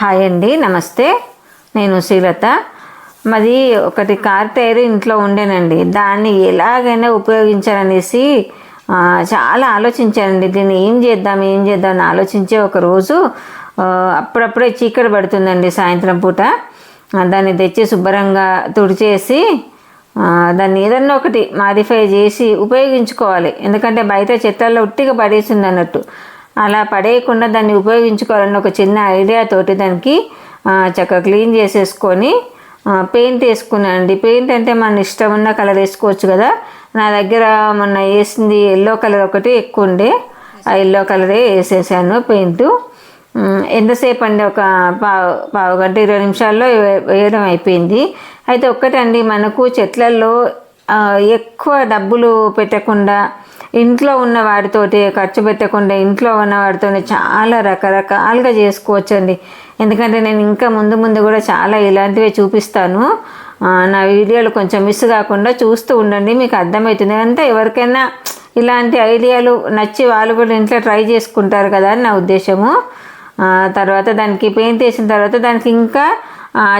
Hi అండి నమస్తే. నేను శ్రీలత. మాది ఒకటి కార్ టైర్ ఇంట్లో ఉండేనండి. దాన్ని ఎలాగైనా ఉపయోగించాలనేసి చాలా ఆలోచించానండి. దీన్ని ఏం చేద్దాం ఏం చేద్దాం అని ఆలోచించే ఒక రోజు అప్పుడప్పుడే చీకటి పడుతుందండి సాయంత్రం పూట. దాన్ని తెచ్చి శుభ్రంగా తుడిచేసి దాన్ని ఏదన్నా ఒకటి మాడిఫై చేసి ఉపయోగించుకోవాలి. ఎందుకంటే బయట చెట్లలో ఉట్టిగా పడేసింది అన్నట్టు. అలా పడేయకుండా దాన్ని ఉపయోగించుకోవాలని ఒక చిన్న ఐడియా తోటి దానికి చక్కగా క్లీన్ చేసేసుకొని పెయింట్ వేసుకున్నానండి పెయింట్ అంటే మన ఇష్టం ఉన్న కలర్ వేసుకోవచ్చు కదా. నా దగ్గర మొన్న వేసింది ఎల్లో కలర్ ఒకటి ఎక్కువ ఉండే. ఆ ఎల్లో కలరే వేసేసాను పెయింట్ ఎంతసేపు అండి? ఒక పావు పావు గంట ఇరవై నిమిషాల్లో వేయడం అయిపోయింది. అయితే ఒక్కటండి మనకు చెట్లల్లో ఎక్కువ డబ్బులు పెట్టకుండా ఇంట్లో ఉన్న వాటితోటి ఖర్చు పెట్టకుండా ఇంట్లో ఉన్న వాటితోనే చాలా రకరకాలుగా చేసుకోవచ్చండి. ఎందుకంటే నేను ఇంకా ముందు ముందు కూడా చాలా ఇలాంటివే చూపిస్తాను. నా వీడియోలు కొంచెం మిస్ కాకుండా చూస్తూ ఉండండి మీకు అర్థమవుతుంది. అంటే ఎవరికైనా ఇలాంటి ఐడియాలు నచ్చి వాళ్ళు కూడా ఇంట్లో ట్రై చేసుకుంటారు కదా అని నా ఉద్దేశము. తర్వాత దానికి పెయింట్ వేసిన తర్వాత దానికి ఇంకా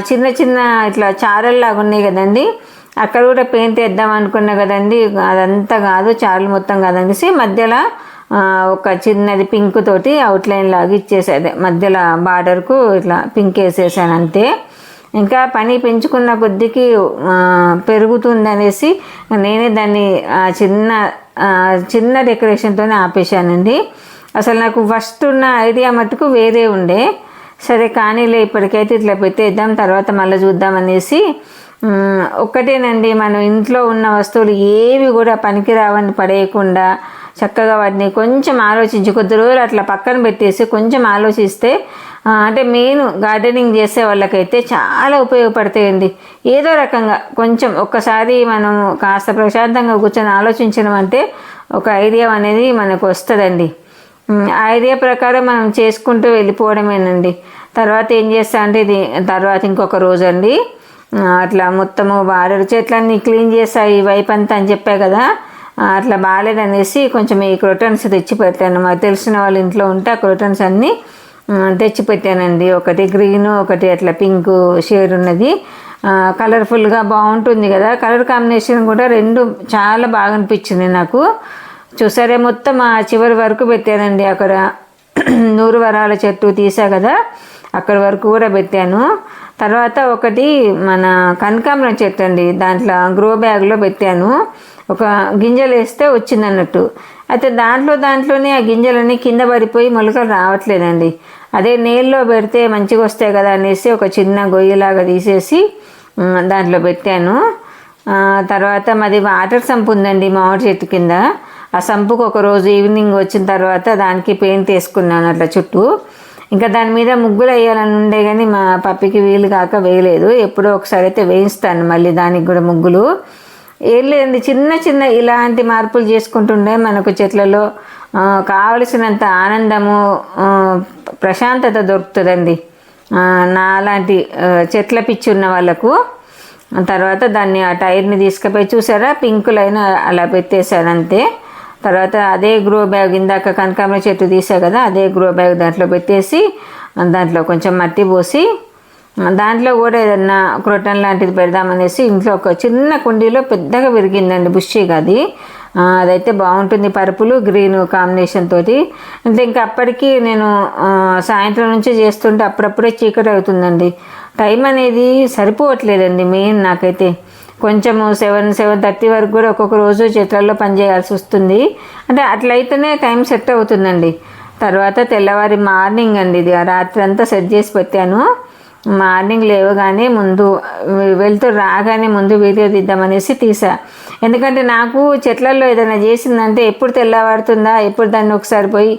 చిన్న చిన్న ఇట్లా చారల్లాగా ఉన్నాయి కదండి. అక్కడ కూడా పెయింట్ వేద్దాం అనుకున్నా కదండి. అదంతా కాదు చారులు మొత్తం కాదనేసి మధ్యలో ఒక చిన్నది పింక్ తోటి అవుట్లైన్ లాగా ఇచ్చేసేది. మధ్యలో బార్డర్కు ఇట్లా పింక్ వేసేసాను అంతే. ఇంకా పని పెంచుకున్న కొద్దికి పెరుగుతుందనేసి పెరుగుతుంది అనేసి నేనే దాన్ని చిన్న చిన్న డెకరేషన్తోనే ఆపేశానండి. అసలు నాకు ఫస్ట్ ఉన్న ఐడియా మటుకు వేరే ఉండే. సరే కానీలే ఇప్పటికైతే ఇట్లా పెట్టేద్దాం తర్వాత మళ్ళీ చూద్దాం అనేసి ఒక్కటేనండి మనం ఇంట్లో ఉన్న వస్తువులు ఏవి కూడా పనికిరావని పడేయకుండా చక్కగా వాటిని కొంచెం ఆలోచించి కొద్ది రోజులు అట్లా పక్కన పెట్టేసి కొంచెం ఆలోచిస్తే అంటే మెయిన్ గార్డెనింగ్ చేసే వాళ్ళకైతే చాలా ఉపయోగపడతాయండి. ఏదో రకంగా కొంచెం ఒక్కసారి మనం కాస్త ప్రశాంతంగా కూర్చొని ఆలోచించడం అంటే ఒక ఐడియా అనేది మనకు వస్తుందండి. ఆ ఐడియా ప్రకారం మనం చేసుకుంటూ వెళ్ళిపోవడమేనండి. తర్వాత ఏం చేస్తా అంటే ఇది తర్వాత ఇంకొక రోజు అండి అట్లా మొత్తము బార్డర్ చెట్లన్నీ క్లీన్ చేస్తా ఈ వైపు అంతా అని చెప్పా కదా. అట్లా బాగాలేదనేసి కొంచెం ఈ క్రొటన్స్ తెచ్చి పెట్టాను. మాకు తెలిసిన వాళ్ళ ఇంట్లో ఉంటే ఆ క్రొటన్స్ అన్నీ తెచ్చిపెట్టానండి తెచ్చి పెట్టానండి. ఒకటి గ్రీన్ ఒకటి అట్లా పింక్ షేడ్ ఉన్నది. కలర్ఫుల్గా బాగుంటుంది కదా. కలర్ కాంబినేషన్ కూడా రెండు చాలా బాగా అనిపించింది నాకు. చూసారే మొత్తం ఆ చివరి వరకు పెట్టానండి. అక్కడ నూరు వరాల చెట్టు తీసా కదా అక్కడ వరకు కూడా పెట్టాను. తర్వాత ఒకటి మన కనకాంబరం చెట్టు అండి దాంట్లో గ్రో బ్యాగ్లో పెట్టాను. ఒక గింజలు వేస్తే వచ్చింది అన్నట్టు అయితే దాంట్లో దాంట్లోనే ఆ గింజలన్నీ కింద పడిపోయి మొలకలు రావట్లేదండి. అదే నీళ్ళలో పెడితే మంచిగా వస్తాయి కదా అనేసి ఒక చిన్న గొయ్యిలాగా తీసేసి దాంట్లో పెట్టాను. తర్వాత మాది వాటర్ సంప్ ఉందండి మామిడి చెట్టు కింద. ఆ సంపుకు ఒక రోజు ఈవినింగ్ వచ్చిన తర్వాత దానికి పెయింట్ వేసుకున్నాను అట్లా చుట్టూ. ఇంకా దాని మీద ముగ్గులు వేయాలని ఉండే కానీ మా పప్పికి వీలు కాక వేయలేదు. ఎప్పుడో ఒకసారి అయితే వేయిస్తాను మళ్ళీ దానికి కూడా ముగ్గులు. ఏం లేదండి చిన్న చిన్న ఇలాంటి మార్పులు చేసుకుంటుండే మనకు చెట్లలో కావలసినంత ఆనందము ప్రశాంతత దొరుకుతుందండి. నాలాంటి చెట్ల పిచ్చి ఉన్న వాళ్ళకు. తర్వాత దాన్ని ఆ టైర్ని తీసుకుపోయి చూసారా? పింకులైన అలా పెట్టేశాను అంతే. తర్వాత అదే గ్రో బ్యాగ్ ఇందాక కనకాంబర చెట్టు తీసా కదా అదే గ్రో బ్యాగ్ దాంట్లో పెట్టేసి దాంట్లో కొంచెం మట్టి పోసి దాంట్లో కూడా ఏదన్నా క్రోటన్ లాంటిది పెడదామనేసి ఇంట్లో ఒక చిన్న కుండీలో పెద్దగా పెరిగిందండి బుషిగా అది. అదైతే బాగుంటుంది పరుపులు గ్రీన్ కాంబినేషన్ తోటి. అంటే ఇంకా అప్పటికి నేను సాయంత్రం నుంచి చేస్తుంటే అప్పుడప్పుడే చీకటి అవుతుందండి. టైం అనేది సరిపోవట్లేదండి మెయిన్ నాకైతే. కొంచెము సెవెన్ సెవెన్ థర్టీ వరకు కూడా ఒక్కొక్క రోజు చెట్లలో పనిచేయాల్సి వస్తుంది. అంటే అట్లయితేనే టైం సెట్ అవుతుందండి. తర్వాత తెల్లవారి మార్నింగ్ అండి ఇది. ఆ రాత్రి అంతా సెట్ చేసి పెట్టాను. మార్నింగ్ లేవగానే ముందు వెళ్తూ రాగానే ముందు వీడియో తీద్దామనేసి తీసా. ఎందుకంటే నాకు చెట్లలో ఏదైనా చేసిందంటే ఎప్పుడు తెల్లవారుతుందా ఎప్పుడు దాన్ని ఒకసారి పోయి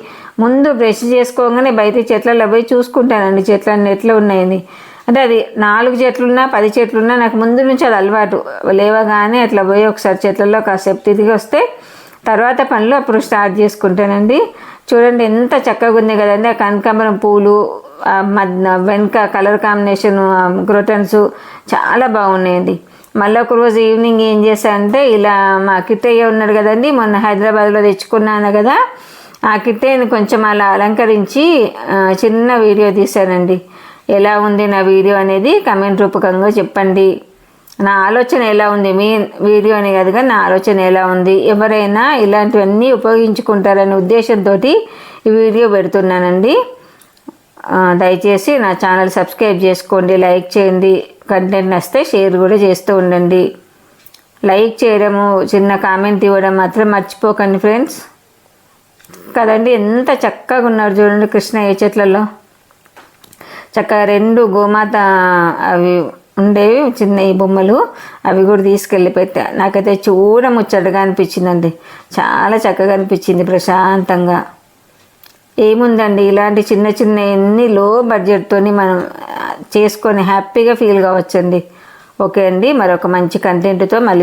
ముందు బ్రష్ చేసుకోగానే బయట చెట్లలో పోయి చూసుకుంటానండి. చెట్లన్నీ ఎట్లా ఉన్నాయని. అంటే అది నాలుగు చెట్లున్నా పది చెట్లున్నా నాకు ముందు నుంచి అది అలవాటు. లేవగానే అట్లా పోయి ఒకసారి చెట్లలో కాసేపు తిరిగి వస్తే తర్వాత పనులు అప్పుడు స్టార్ట్ చేసుకుంటానండి. చూడండి ఎంత చక్కగా ఉంది కదండి ఆ కనకాంబరం పూలు మధ్య వెనక కలర్ కాంబినేషన్ క్రోటన్స్ చాలా బాగున్నాయండి. మళ్ళీ ఒక రోజు ఈవినింగ్ ఏం చేశానంటే ఇలా మా కిట్టయ్య ఉన్నాడు కదండి మొన్న హైదరాబాద్లో తెచ్చుకున్నాను కదా ఆ కిట్టయ్యని కొంచెం అలా అలంకరించి చిన్న వీడియో తీశానండి. ఎలా ఉంది నా వీడియో అనేది కమెంట్ రూపకంగా చెప్పండి. నా ఆలోచన ఎలా ఉంది? మీ వీడియో అనే కాదు కానీ నా ఆలోచన ఎలా ఉంది? ఎవరైనా ఇలాంటివన్నీ ఉపయోగించుకుంటారనే ఉద్దేశంతో ఈ వీడియో పెడుతున్నానండి. దయచేసి నా ఛానల్ సబ్స్క్రైబ్ చేసుకోండి లైక్ చేయండి. కంటెంట్ నస్తే షేర్ కూడా చేస్తూ ఉండండి. లైక్ చేయడము చిన్న కామెంట్ ఇవ్వడం మాత్రం మర్చిపోకండి ఫ్రెండ్స్. కదండి ఎంత చక్కగా ఉన్నారు చూడండి కృష్ణ ఏ చెట్లలో. చక్కగా రెండు గోమాత అవి ఉండేవి చిన్న ఈ బొమ్మలు అవి కూడా తీసుకెళ్ళి పెట్టా. నాకైతే చూడ ముచ్చటగా అనిపించిందండి. చాలా చక్కగా అనిపించింది ప్రశాంతంగా. ఏముందండి ఇలాంటి చిన్న చిన్న ఎన్ని లో బడ్జెట్తోని మనం చేసుకొని హ్యాపీగా ఫీల్ కావచ్చండి. ఓకే అండి మరొక మంచి కంటెంట్తో మళ్ళీ